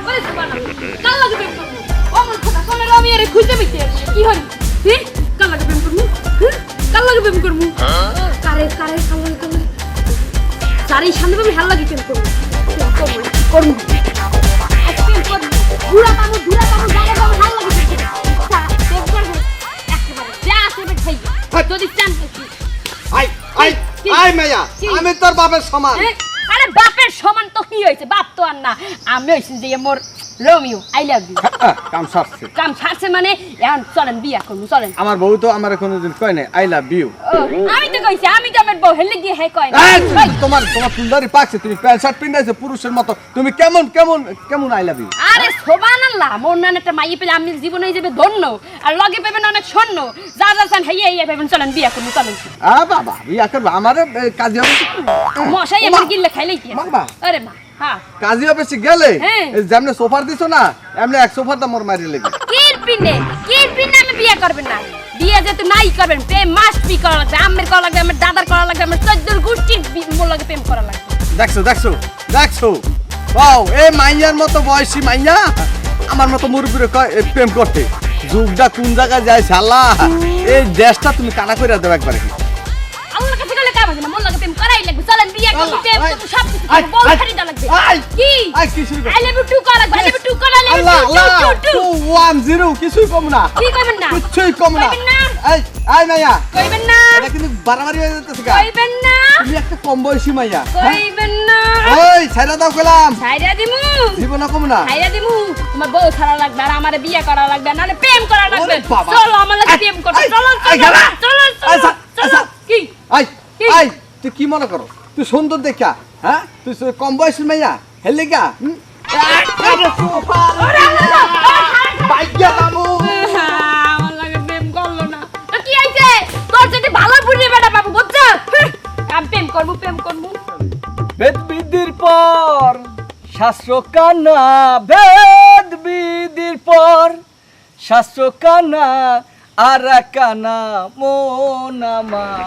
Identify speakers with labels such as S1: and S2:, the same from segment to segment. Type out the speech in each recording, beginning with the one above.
S1: ওরে সুবহানাল্লাহ কাল লাগে প্রেম করব অমন কথা শোনে আমি আরে খুঁজে পেতে কি? হল হে কাল লাগে প্রেম করব হ্যাঁ কাল লাগে প্রেম করব কারে কারে কাল লাগে কাল লাগে তারই সামনে আমি হাল লাগে প্রেম করব করব করব আজ প্রেম করব ঘুরা পাবো ঘুরা পাবো জায়গা পাবো হাল লাগে প্রেম করব তা, প্রেম করব একেবারে যা আছে এবার খাই যদি চান
S2: আই আই আই মাইয়া আমি তোর বাপের সমান।
S1: আরে বাপের সমান তো কি হয়েছে বাপ তো আর না। আমি হয়েছি যে মোর রোমিও আই লাভ ইউ
S2: কাম সারছে।
S1: কাম ছাড়ছে মানে এখন চলেন বিয়া করব চলেন।
S2: আমার বউ তো আমার কোনোদিন কয় নাই আই লাভ ইউ
S1: আমি তো কইছি আমি তো আমার বউ হেলে গিয়ে হ্যাঁ কয় না
S2: তোমার তোমার সুন্দরী পাকছে তুমি প্যান্ট শার্ট পিন্ধাইছো পুরুষের মতো। তুমি কেমন কেমন কেমন আই লাভ ইউ
S1: আরে সোবান আল্লাহ মোর নান একটা মাইয়ে পেলে আমি জীবনে যাবে ধন্য আর লগে পেবেন অনেক স্বর্ণ যা যা চান হাইয়া হাইয়া পেবেন চলেন বিয়া করব চলেন।
S2: আ বাবা বিয়া করবা আমার কাজী অফিসে
S1: মশাই। আমার গিল্লে খাইলেই কি?
S2: বাবা।
S1: আরে মা। হ্যাঁ
S2: কাজী অফিসে গেলে
S1: হ্যাঁ।
S2: যেমনে সোফার দিছো না এমনি এক সোফার দাম মোর মারি লেগে
S1: কির পিনে? কির পিনে আমি বিয়ে করবেন না? বিয়ে যেহেতু নাই করবেন প্রেম মাস্ট বি করা লাগবে আমের করা লাগবে আমার দাদার করা লাগবে আমার চোদ্দোর গোষ্ঠীর মোর লাগে প্রেম করা লাগবে।
S2: দেখছ দেখছ দেখছ? ও এই মাইয়ার মতো বয়সী মাইয়া আমার মতো মুরব্বীরে কয় প্রেম করতে। যুগটা কোন জায়গায় যায় শালা? এই দেশটা তুমি কানা করে দেবে একবারে।
S1: আল্লাহর কাম হবে না মোর লাগে প্রেম করাই লাগবে। চলেন বিয়ে
S2: আল্লাহ,
S1: প্রেম করব সব কিছু বউ
S2: আই,
S1: খারিদা লাগবে কি?
S2: আই, কি শুরু?
S1: আই লাভ ইউ টু করা লাগবে আই লাভ ইউ টু করা I love you too too
S2: too one zero কিছুই কম না।
S1: কি কইবেন না?
S2: কিছুই কম না।
S1: কইবেন না?
S2: এই এই মাইয়া।
S1: কইবেন না?
S2: এটা কিন্তু বাড়াবাড়ি হয়ে যাচ্ছে গা।
S1: কইবেন না?
S2: তুমি একটা কম বয়সী মাইয়া?
S1: কইবেন না?
S2: ওই ছাইরা দাও কইলাম।
S1: ছাইরা দিমু।
S2: জীবন কম না।
S1: ছাইরা দিমু। তোমার বউ ছাড়া লাগবে আর আমারে বিয়ে করা লাগবে নাহলে প্রেম করা লাগবে। চলো আমার লাগে প্রেম করতে চলো চলো চলো চলো
S2: সা-
S1: চলো।
S2: সা-
S1: কি?
S2: আই
S1: কি?
S2: আই তুই কি মনে করো? তুই সুন্দর দেখা হ্যাঁ? তুই কম বয়সী মাইয়া হেলে গা
S3: পর শাস্ত্র কানা বেদ বিধির পর শাস্ত্র কানা আর কানা মন আমার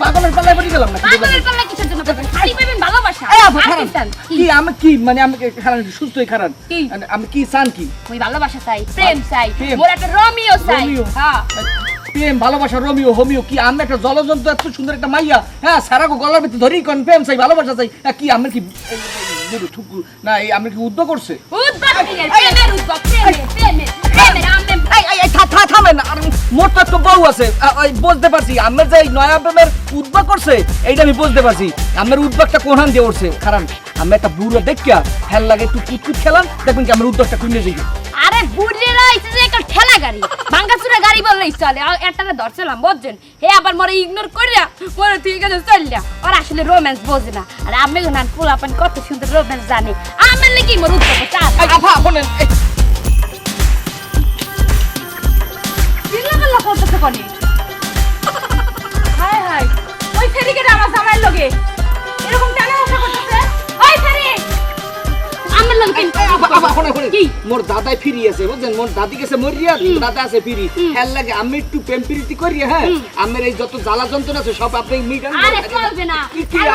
S3: পাগলের পাল্লায় পড়ে গেলাম না
S1: ভালোবাসা
S3: এই আপা
S1: আর
S3: খারাপ
S1: কি চান? কি?
S3: কি আমি কি মানে আমি খারাপ সুস্থই খারাপ আমি কি চান কি
S1: ওই ভালোবাসা চাই প্রেম চাই মোর একটা রোমিও চাই হ্যাঁ
S3: প্রেম ভালোবাসা রোমিও হোমিও কি আমি একটা জলজন্তু এত সুন্দর একটা মাইয়া হ্যাঁ সারা গলার ভিতরে কোন প্রেম চাই ভালোবাসা চাই হ্যাঁ, কি আমি কি না এই আমি কি উদ্যোগ করছে
S1: উদ্ভট প্রেমের প্রেমের প্রেমের প্রেমের
S3: মোর তো একটা বউ আছে। বুঝতে পারছি আমার যে নয়া প্রেমের উদ্যোগ করছে এইটা আমি বুঝতে পারছি। আমার উদ্যোগটা কোনখান দিয়ে উঠছে? কারণ আমি একটা বুড়ো দেখিয়া খেল লাগে একটু কুটকুট খেলাম দেখবেন কি আমার উদ্যোগটা কুইনে যাই
S1: আরে বুড়িরা হইছে যে একটা ঠেলা গাড়ি। ভাঙ্গাচুরা গাড়ি বললেই চলে। আর একটা ধরছিলাম বুঝছেন? হে আবার মরে ইগনোর করিয়া মরে ঠিক আছে চললা। আর আসলে রোম্যান্স বোঝে না। আর আমি না পোলাপান কত সুন্দর রোম্যান্স জানে। আমার নাকি মোর উদ্যোগ চান
S3: আফা শোনেন
S1: করতেছে কোনি হাই হাই ওই আমার জামাইয়ের লগে এরকম টানা করতেছে ওই ফেরি আমার লগে। কি
S3: মোর দাদাই ফিরি আছে বুঝছেন মোর দাদি গেছে মরিয়া দাদা আছে ফিরি খেল লাগে আমি একটু প্রেম প্রীতি করি হ্যাঁ আমার এই যত জ্বালা যন্ত্রণা আছে সব আপনি মিটান
S1: আরে চলবে না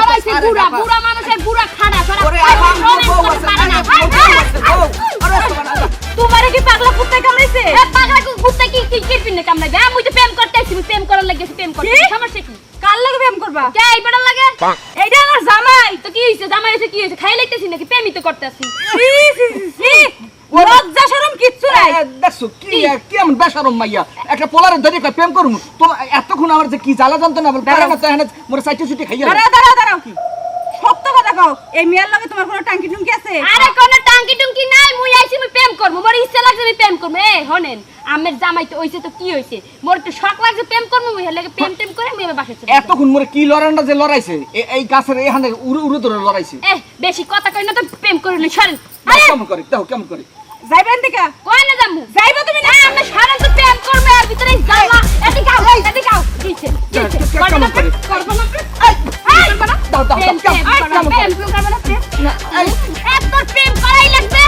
S1: হইছে বুড়া বুড়া মানুষের বুড়া খাড়া সরা
S3: ওরে আমার বউ আছে, আরে, বউ আছে, বউ। আরে।
S1: তোমারে কি পাগলা কুত্তায় কামড়াইছে? এ পাগলা কুত্তায় কি কি কি পিনে কামড়াইবে? আমি তো প্রেম করতে আইছি আমি প্রেম করার লাগি প্রেম করতে সমস্যা কি? কার লাগে প্রেম করবা? কে এই বেটার লাগে? এইটা আমার জামাই। তো কি হইছে? জামাই হইছে কি হইছে? খাই লাইতেছি নাকি? প্রেমই তো করতে আছি লজ্জা শরম কিচ্ছু নাই।
S3: দেখছ কি কি? এমন বেশরম মাইয়া? একটা পোলারে ধরে প্রেম করুম? তোমার এতক্ষণ আমার যে কি জ্বালা যন্ত্রণা বল পারে না তো এখানে মোর সাইটে সুটি খাইয়া
S4: দাঁড়াও দাঁড়াও দাঁড়াও। কি? সত্য কথা কও। এই মেয়ের লগে তোমার কোনো টাঙ্কি টুঙ্কি আছে?
S1: আরে কোন টাঙ্কি টুঙ্কি নাই মুই আইছি মুই প্রেম করব। মোর ইচ্ছা লাগছে আমি প্রেম করব। এ হনেন আমের জামাই তো হইছে তো কি হইছে? মোর তো শখ লাগছে প্রেম করব মুই হলে প্রেম টেম করে মুই বাসা চলে।
S3: এতক্ষণ মোরে কি লড়ানটা যে লড়াইছে? এ- এই গাছের এখানে উড়ে উড়ে ধরে লড়াইছে।
S1: এ বেশি কথা কই না তো প্রেম করি না সরেন। আরে!
S3: কেমন করে? দেখো কেমন করে?
S4: যাইবেন দিকা
S1: কই না যামু
S4: যাইবা তুমি না?
S1: আমি সরেন তো প্রেম করব আর ভিতরে জামা। এদিকে আও এদিকে আও। দিছে দিছে
S3: কে-
S1: করব না
S3: কেমন করে?
S1: করব না করব না
S3: দাও দাও
S1: প্রেম প্রেম? প্রেম করব না প্রেম এত প্রেম করাই লাগবে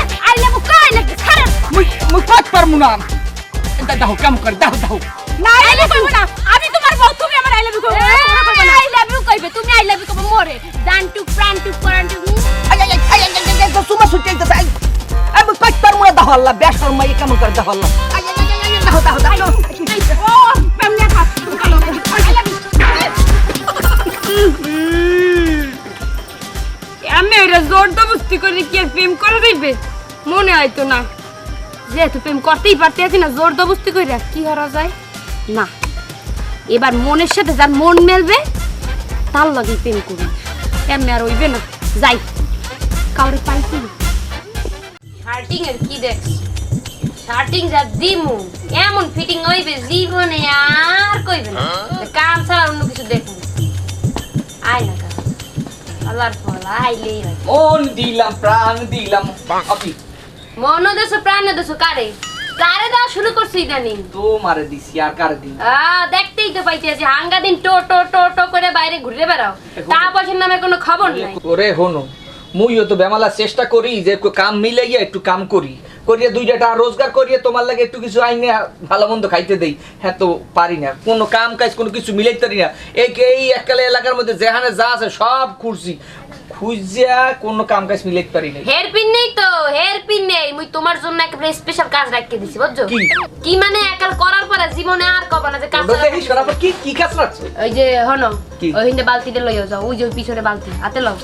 S3: পারব না এটা দাও কেমন করে দাও দাও
S4: না আই লাভ ইউ না আমি তোমার বউ তুমি আমার আই লাভ ইউ করবে
S1: আই লাভ ইউ কইবে তুমি আই লাভ ইউ কইবে মরে ডান টু প্রাণ টু প্রাণ টু
S3: আই আই আই আই আই আই আই সুমা সুটি আই আমি কই পারব না দাও আল্লাহ বেশ করো মাই কেমন করে দাও আল্লাহ আই আই আই আই দাও দাও দাও
S1: প্রেম করে দিবে মনে হয় তো না। যেহেতু প্রেম করতেই পারতে আছি না জোর দবস্তি করে কি হারা যায়? না এবার মনের সাথে যার মন মেলবে তার লাগে প্রেম করুন এমনি আর হইবে না। যাই কাউরে পাইছি শার্টিং এর কি দেখ? শার্টিং যা দিমু এমন ফিটিং হইবে জীবনে আর কইবে না। কাম ছাড়া অন্য কিছু দেখুন আয় না আল্লাহর ফল আইলেই হয়
S3: মন দিলাম প্রাণ দিলাম। আপনি?
S1: মন দেশ প্রাণ দেশ কারে? শুরু করছি ইদানিং?
S3: তো মারে দিছি আর কার দিন
S1: আহ, দেখতেই তো পাইতেছি হাঙ্গা দিন টো টো টো টো করে বাইরে ঘুরে বেড়াও। তা পয়সার নামে কোনো খবর নাই।
S3: ওরে হনো। মুইও তো বেমালা চেষ্টা করি যে একটু কাম মিলাইয়া একটু কাম করি। করিয়া দুইটা টাকা রোজগার করিয়া তোমার লাগে একটু কিছু আইনে ভালো মন্দ খাইতে দেই। হ্যাঁ তো পারি না। কোনো কাম কাজ কোনো কিছু মিলাইতে পারি না। এই এই এককালে এলাকার মধ্যে যেখানে যা আছে সব খুঁজছি। খুঁজিয়া কোনো কাম কাজ মিলাইতে পারি না
S1: হেয়ার পিন নেই তো হেয়ার পিন নেই। মুই তোমার জন্য একটা স্পেশাল কাজ রাখিয়ে দিছি বুঝছ?
S3: কি?
S1: মানে একাল করার পরে জীবনে আর কবে না যে কাজ
S3: কি কি কাজ রাখছে
S1: ওই যে হনো? ওই হিন্দে বালতিতে লইয়া যাও ওই যে পিছনে বালতি। হাতে লও।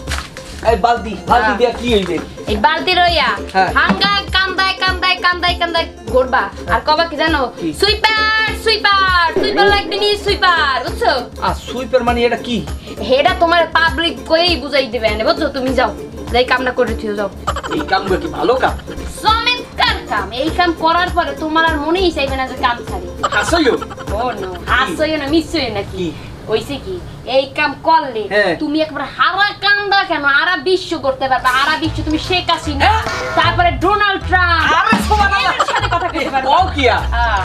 S3: এই বালতি বালতি দিয়া কি হইবে?
S1: এই বালতি রইয়া
S3: হ্যাঁ।
S1: কান্দায় কান্দায় কান্দায় কান্দায় ঘুরবা। আর কবা কি জানো? সুইপার সুইপার সুইপার লাগবে নি সুইপার বুঝছ?
S3: আর সুইপার মানে এটা কি?
S1: হেডা তোমার পাবলিক কয়েই বুঝাই দেবে না বুঝছ? তুমি যাও যাই কামটা করে থিও যাও।
S3: এই কামগুলো কি ভালো কাম?
S1: চমৎকার কাম এই কাম করার পরে তোমার আর মনেই চাইবে না যে কাম ছাড়ি।
S3: হাসইও?
S1: ও নো হাসইও না মিসইও না কি?
S3: কি?
S1: ওইছে কি? এই কাম করলে
S3: হ্যাঁ।
S1: তুমি একবার হারা কাম দাও কেন? হারা বিশ্ব করতে পারবে। হারা বিশ্ব তুমি শেখ হাসিনা। তারপরে ডোনাল্ড ট্রাম্প।
S3: আরে সুবহানাল্লাহ
S1: সাথে কথা কইতে পারবে।
S3: কও কিয়া
S1: হ্যাঁ।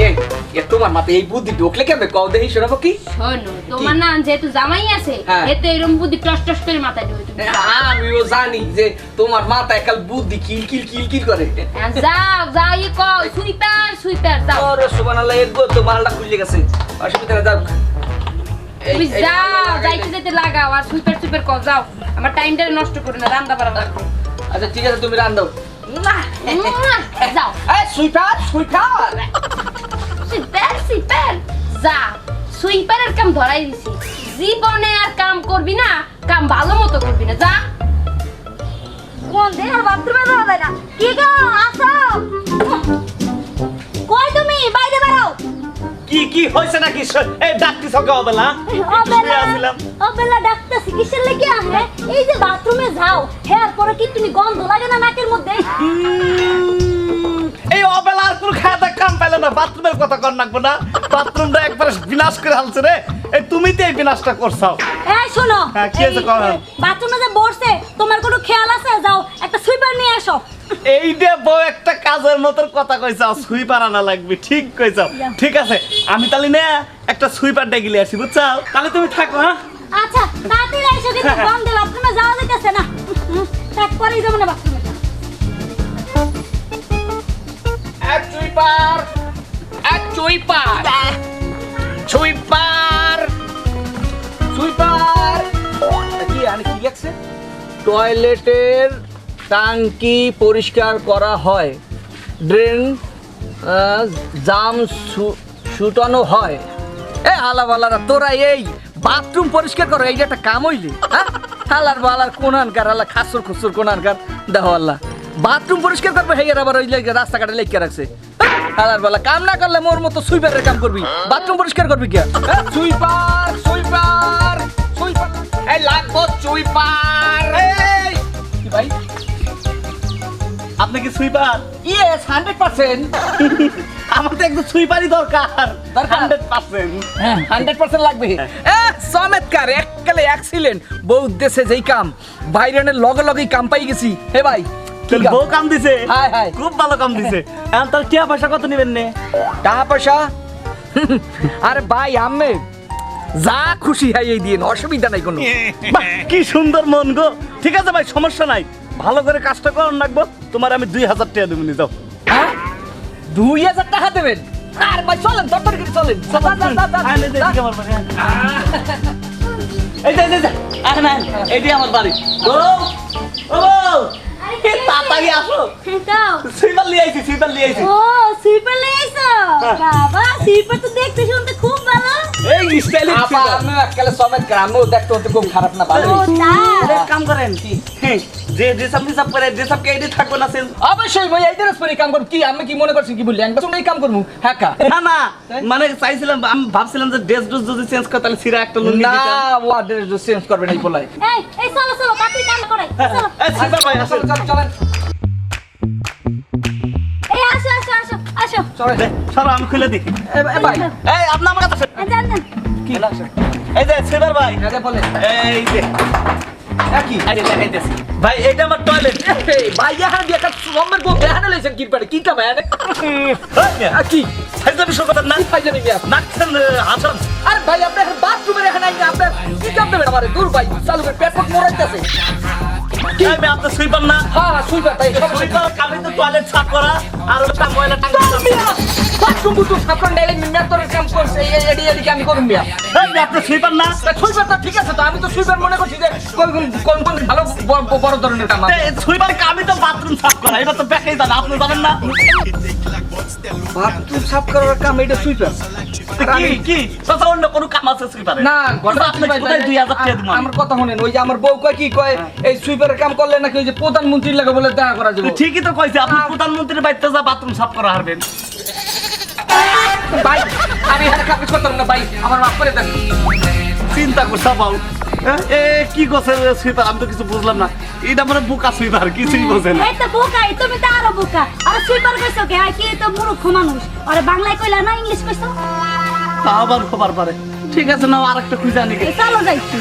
S3: এ এ তোমার মাথায় এই বুদ্ধি ঢোকলে কেমনে? কও দেখি শোনাবো কি?
S1: শোনো তোমার না যেহেতু জামাই আছে
S3: হ্যাঁ।
S1: এতে এরকম বুদ্ধি টস টস করে মাথায় ঢুকে তুমি।
S3: আমিও জানি যে তোমার মাথায় কাল বুদ্ধি কিল কিল কিল কিল করে।
S1: হ্যাঁ, যাও যাও ই কও সুইপার সুইপার যাও।
S3: ওরে সুবহানাল্লাহ এর গো তো মালটা খুলে গেছে। অসুবিধা যাও। এই-
S1: তুমি যাও যাইতে যাইতে লাগাও আর সুইপার সুইপার কও যাও। আমার টাইমটা নষ্ট করে না রান্না বাড়া লাগবে
S3: আচ্ছা ঠিক আছে তুমি রান্দাও
S1: যাও।
S3: এই সুইপার সুইপার।
S1: Sweeper sweeper. যা সুইপারের কাম ধরাই দিছি। জীবনে আর কাম করবি না কাম ভালো মতো করবি না যা।
S4: কোন দিন আর বাথরুমে যাওয়া যায় না। কি গো আসো।
S5: কি হয়েছে নাকি এই ডাকতি বেলা
S4: অবেলা?
S5: আসলাম।
S4: অবেলা ডাক্তার চিকিৎসার লেগে আহে? এই যে বাথরুমে যাও হেয়ার পরে কি তুমি গন্ধ লাগে না নাকের মধ্যে?
S5: এই অবেলা আর কোন দাওয়া কাম পেলে না বাথরুমের কথা কর নাকবো না। বাথরুমটা একবার বিনাশ করে হালছে রে। এই তুমি তো এই বিনাশটা করছাও
S4: এই শোনো
S5: হ্যাঁ, কি হয়েছে কও?
S4: বাথরুমে যে বসছে তোমার কোনো খেয়াল আছে? যাও একটা সুইপার নিয়ে এসো।
S5: এই যে বউ একটা কাজের কথা কইছাও সুইপার আনা লাগবে। ঠিক কইছাও ঠিক আছে আমি তাহলে না একটা সুইপার ডেকে আসি বুঝছাও তাহলে তুমি থাকো হ্যাঁ?
S4: আচ্ছা তাড়াতাড়ি এসো কিন্তু গন্ধে বাথরুমে যাওয়া যাইতেছে না। হুম, পরেই যাব না বাথরুমে।
S3: এক সুইপার এক সুইপার। Sweeper sweeper. কি টয়লেটের টাঙ্কি পরিষ্কার করা হয়। ড্রেন জাম ছুটানো হয়। এ হালা বালারা তোরা এই বাথরুম পরিষ্কার করো এইটা একটা কাম হইলি হ্যাঁ? হালার বালার কোনানকার হালা খাসুর খুসুর কোনানকার দেখো আল্লাহ। বাথরুম পরিষ্কার করবে হেয়ার আবার ওই রাস্তাঘাটে লেগে রাখছে। হ্যাঁ, হালার বালা কাম না করলে মোর মতো সুইপারের কাম করবি। বাথরুম পরিষ্কার করবি কি? হ্যাঁ, সুইপার সুইপার সুইপার। এই লাগবো সুইপার। এই! ভাই?
S5: আপনি কি সুইপার
S3: ইয়েস হান্ড্রেড পার্সেন্ট
S5: আমার তো একটু সুইপারই দরকার।
S3: দরকার?
S5: হান্ড্রেড পার্সেন্ট
S3: হান্ড্রেড পার্সেন্ট লাগবে। এ, চমৎকার এককালে অ্যাক্সিলেন্ট বহু দেশে যেই কাম বাইরেনের লগে লগেই কাম পাই গেছি। হে ভাই?
S5: বউ কাম দিছে?
S3: হায়, হায়।
S5: খুব ভালো কাম দিছে। এখন তার পয়সা কত নেবেন নে?
S3: টাকা পয়সা? আরে ভাই আম্মে যা খুশি হাই এই দিন অসুবিধা নাই কোনো।
S5: বাহ, কি সুন্দর মন গো। ঠিক আছে ভাই সমস্যা নাই। ভালো করে কাজটা করুন রাখব তোমার আমি দুই হাজার টাকা দেবো নি যাও।
S3: হ্যাঁ? দুই হাজার টাকা দেবেন? আর ভাই চলেন দরকার করে চলেন। যা, যা, যা, যা,
S5: আয়, নে, দে,
S3: যা।
S5: এদিকে আমার বাড়ি, আয়। এই যে, এই যে, এই না, এইটাই আমার বাড়ি। বউ, ও বউ, তাড়াতাড়ি আসো। সুইপার লিয়ে আইছি সুইপার লিয়ে আইছি।
S4: ও সুইপার লেগেছো বাবা সুইপার তো দেখতে শুনতে খুব
S5: এই স্টাইলিশ
S3: আপা, আমিও এককালে সমেত আমিও দেখতে হতে খুব খারাপ না ভালো
S5: কাম করেন কি? হ্যাঁ, যে ড্রেসআপ ডিসাপ করে ড্রেসআপ কে এডি থাকব না সেন্স
S3: অবশ্যই ভাই এই ড্রেস পরে কাম করব। কি আমি কি মনে করছি কি বললি? একবার সঙ্গেই কাম করব হ্যাঁ
S5: না না মানে চাইছিলাম আমি ভাবছিলাম যে ড্রেস ড্রেস যদি চেঞ্জ করে তাহলে সিরা একটা লুঙ্গি
S3: না ও ড্রেস চেঞ্জ করবে না বলাই
S4: এই এই চলো চলো কাকুই কাম করে চলো।
S5: এই সুইপার ভাই আসো
S3: চল চল। চলেন
S4: এই আসো আসো আসো আসো।
S3: চলেন
S5: দে, সরো আমি খুলে দিই।
S3: এ এ ভাই
S5: এই আপনি আমার কাছে
S4: এই
S3: কি?
S5: এই যে ভাই।
S3: এটা বলে
S5: এই যে। ভাই এটা আমার টয়লেট
S3: ভাই দিয়ে একটা লইছেন কি পারে কি কাম কি?
S5: ফাইজলামি শুরু করতেন না?
S3: কি ফাইজানি মিয়া? আরে ভাই আপনি কি কাম দেবেন দূর ভাই। চালু করে পেট পট
S5: কি? আমি আপনার সুইপার না।
S3: হ্যাঁ হ্যাঁ সুইপার ভাই সব
S5: সুইপার কামে তো টয়লেট সাফ করা আর ওটা ময়লা টাঙ্গা
S3: বাথরুম বুথরুম সাফ করে নাইলে মেটরের কাম করছে এই এডি এডি আমি করুম মিয়া।
S5: এই আপনার সুইপার না।
S3: সুইপার তো ঠিক আছে তো আমি তো সুইপার মনে করছি যে কোন কোন ভালো বড় ধরনের কাম
S5: সুইপার কামে তো বাথরুম সাফ করা এটা তো ব্যাকেই জানা আপনি জানেন না।
S3: বাথরুম সাফ করার কাম এটা সুইপার।
S5: কি কি? তো অন্য কোনো কাম আছে সুইপারে
S3: না ঘটনা
S5: আপনি কোথায় দুই হাজার টাকা দিবেন
S3: আমার কথা শুনেন ওই যে আমার বউ কয় কি কয় এই সুইপারের কাম করলে নাকি ওই যে প্রধানমন্ত্রীর লাগে বলে দেখা করা যাবে?
S5: ঠিকই তো কইছে আপনি প্রধানমন্ত্রীর বাড়িতে যা বাথরুম সাফ করা হারবেন।
S3: ভাই আমি এখানে কাজ করতাম না ভাই আমার মাফ করে দেন।
S5: চিন্তা করছা পাও এ কি করছে সুইপার আমি তো কিছু বুঝলাম না। এটা মানে বোকা সুইপার কিছুই বোঝে না।
S4: এই বোকা তুমি তো আরও বোকা। আর সুইপার কইছো কে? কি তো মূর্খ মানুষ। আরে বাংলায় কইলা না ইংলিশ কইছো?
S5: তা আবার খবর পারে। ঠিক আছে নাও আরেকটা খুঁজে আনি।
S4: চলো যাইছি